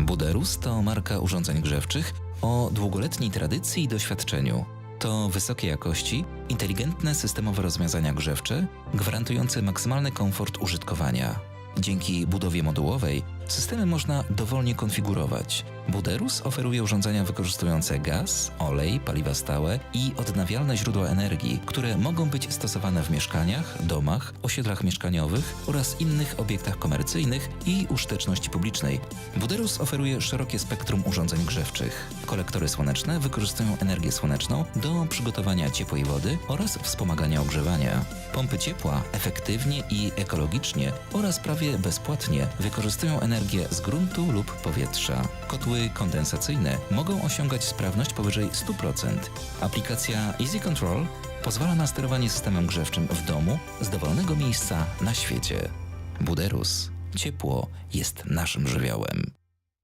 Buderus to marka urządzeń grzewczych o długoletniej tradycji i doświadczeniu. To wysokiej jakości, inteligentne systemowe rozwiązania grzewcze, gwarantujące maksymalny komfort użytkowania. Dzięki budowie modułowej systemy można dowolnie konfigurować. Buderus oferuje urządzenia wykorzystujące gaz, olej, paliwa stałe i odnawialne źródła energii, które mogą być stosowane w mieszkaniach, domach, osiedlach mieszkaniowych oraz innych obiektach komercyjnych i użyteczności publicznej. Buderus oferuje szerokie spektrum urządzeń grzewczych. Kolektory słoneczne wykorzystują energię słoneczną do przygotowania ciepłej wody oraz wspomagania ogrzewania. Pompy ciepła efektywnie i ekologicznie oraz prawie bezpłatnie wykorzystują energię z gruntu lub powietrza. Kotły kondensacyjne mogą osiągać sprawność powyżej 100%. Aplikacja Easy Control pozwala na sterowanie systemem grzewczym w domu z dowolnego miejsca na świecie. Buderus. Ciepło jest naszym żywiołem.